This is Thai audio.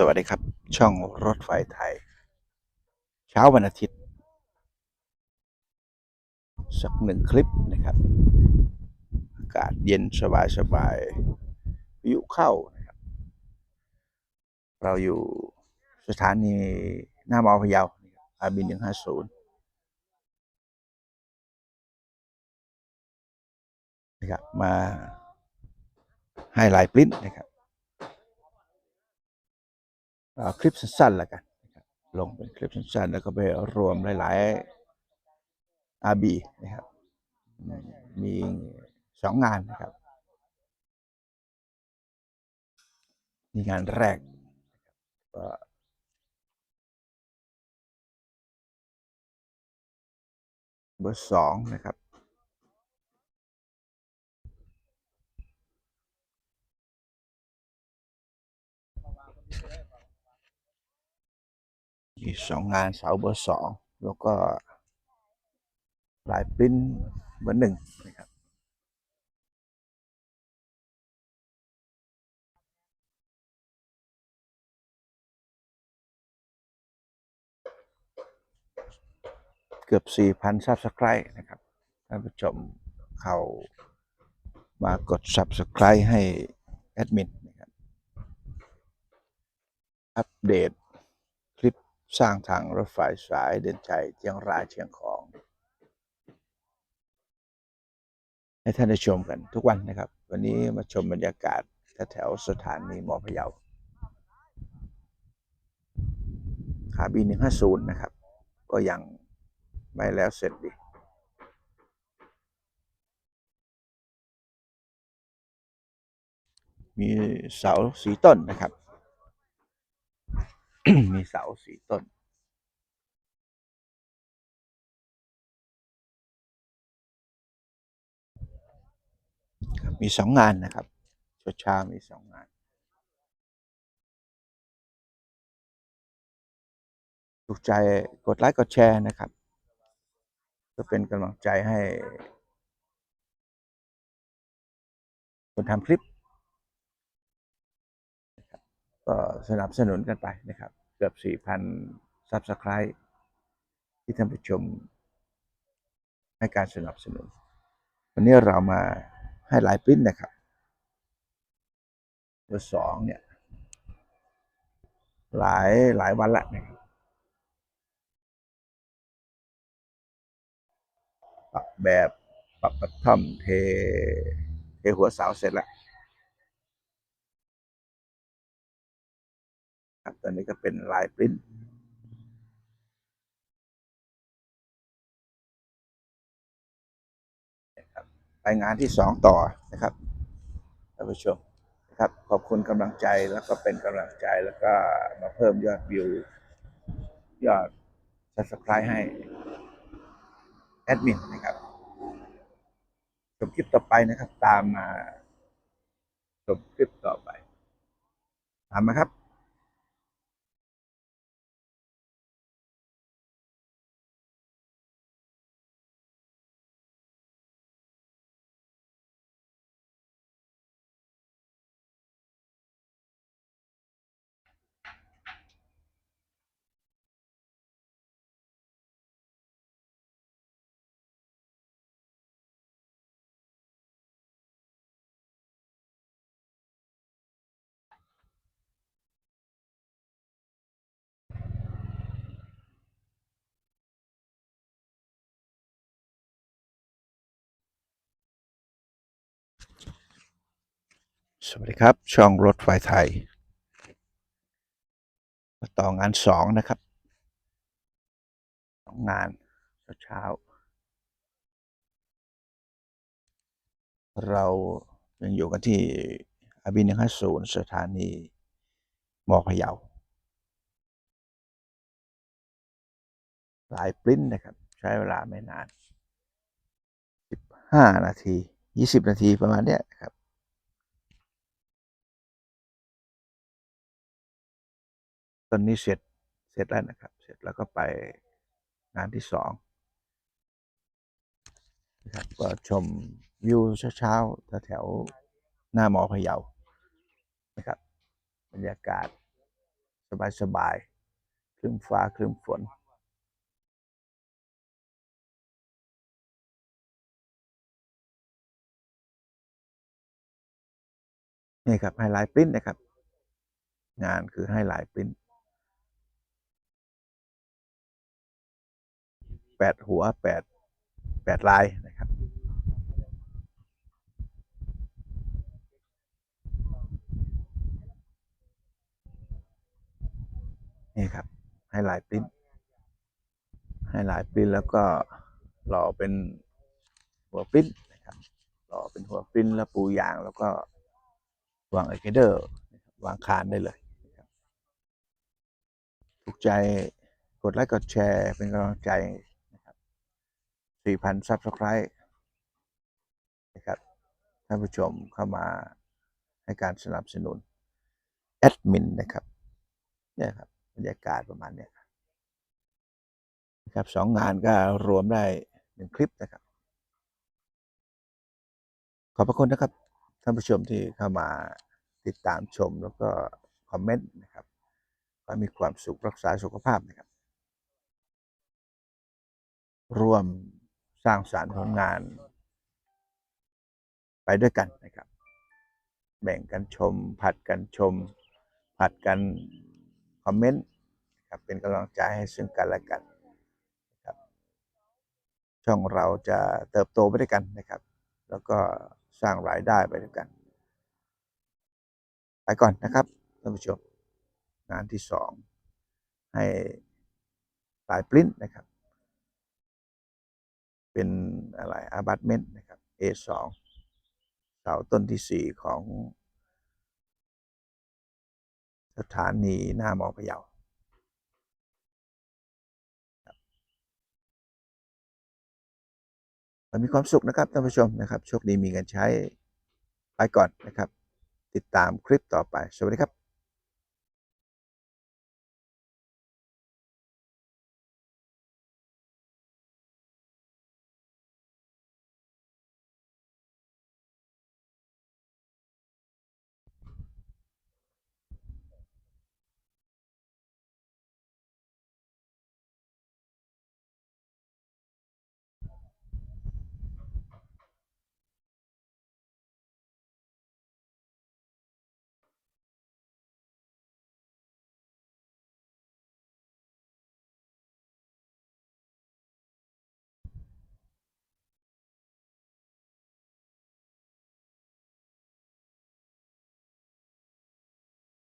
สวัสดีครับ ช่องรถไฟไทย เช้าวันอาทิตย์ สักหนึ่งคลิปนะครับ อากาศเย็นสบายสบายพายุเข้านะครับ เราอยู่สถานีหน้ามอพยาอาบินหนึ่งห้าศูนย์นะครับมาให้ลน์ปริ้นนะครับ คลิปสั้นๆแล้วกันลงเป็นคลิปสั้นๆแล้วก็ไปรวมหลายๆ RB นะครับ มีสองงานนะครับมีงานแรกเบอร์สองนะครับ มีสองงานเสาเบอร์สองแล้วก็ลายปริ้นเบอร์หนึ่งนะครับเกือบ 4,000 Subscribe นะครับ ท่านผู้ชมเข้ามากด Subscribe ให้แอดมินนะครับ อัปเดต สร้างทางรถไฟสายเดินใจเชียงรายเชียงของ ให้ท่านได้ชมกันทุกวันนะครับ วันนี้มาชมบรรยากาศแถวสถานีมอพะเยาขาบีหนึ่งห้าศูนย์นะครับ ก็ยังไม่แล้วเสร็จดีมีเสาสีต้นนะครับ มีเสาสีต้น มีสองงานนะครับเช้าเช้ามีสองงานถูกใจกดไลค์กดแชร์นะครับเพื่อเป็นกำลังใจให้ คนทำคลิป ก็สนับสนุนกันไปนะครับ เกือบ 4,000 Subscribe ที่ท่านผู้ชมให้การสนับสนุน วันนี้เรามาให้ไลน์ปริ้นนะครับเบอร์สองเนี่ย หลายหลายวันละนะครับปรับแบบปรับกระท่อมเทเทหัวเสาเสร็จแล้ว ครับตอนนี้ก็เป็นลายปริ้นนะครับไปงานที่สองต่อนะครับท่านผู้ชมนะครับ ขอบคุณกำลังใจแล้วก็เป็นกำลังใจแล้วก็มาเพิ่มยอดวิว ยอด subscribe ให้แอดมินนะครับชมคลิปต่อไปนะครับ ตามมาชมคลิปต่อไป ตามมาครับ สวัสดีครับ ช่องรถไฟไทย มาต่องานสองนะครับสองงานเช้า เรายังอยู่กันที่อาบินหนึ่งห้าศูนย์สถานีมอพะเยาหลายปริ้นนะครับ ใช้เวลาไม่นานสิบห้านาทียี่สิบนาทีประมาณเนี้ยครับ ตอนนี้เสร็จเสร็จแล้วนะครับ เสร็จแล้วก็ไปงานที่สองนะครับก็ชมวิวเช้าๆแถวหน้าหมอพะเยานะครับบรรยากาศสบายๆคลึ้มฟ้าคลึ้มฝนนี่ครับไฮไลท์ปริ้นนะครับ งานคือไฮไลท์ปริ้น แปดหัวแปดแปดลายนะครับนี่ครับไฮไลท์ปริ้นไฮไลท์ปริ้นแล้วก็หล่อเป็นหัวปริ้นนะครับหล่อเป็นหัวปริ้นแล้วปูยางแล้วก็วางไอเกเดอร์วางคานได้เลยถูกใจกดไลค์กดแชร์เป็นกำลังใจ 4,000ซับสไครต์นะครับท่านผู้ชมเข้ามาให้การสนับสนุนแอดมินนะครับเนี่ยครับบรรยากาศประมาณเนี้ยนะครับสองงานก็รวมได้หนึ่งคลิปนะครับ ขอบพระคุณนะครับ ท่านผู้ชมที่เข้ามาติดตามชมแล้วก็คอมเมนต์นะครับขอให้มีความสุขรักษาสุขภาพนะครับ ร่วม สร้างสารรค์ผลงาน ไปด้วยกันนะครับ แบ่งกันชม ผัดกันชม ผัดกันคอมเมนต์ครับเป็นกำลังใจให้ซึ่งกันและกันนะครับช่องเราจะเติบโตไปด้วยกันนะครับ แล้วก็สร้างรายได้ไปด้วยกัน ไปก่อนนะครับท่านผู้ชมงานที่สองให้ลายปริ้นนะครับ เป็นอะไรอาบัตเมนต์นะครับ A2 เสาต้นที่สี่ของ สถานีหน้ามอพะเยาครับขอให้มีความสุขนะครับท่านผู้ชมนะครับ โชคดีมีเงินใช้ไปก่อนนะครับ ติดตามคลิปต่อไป สวัสดีครับ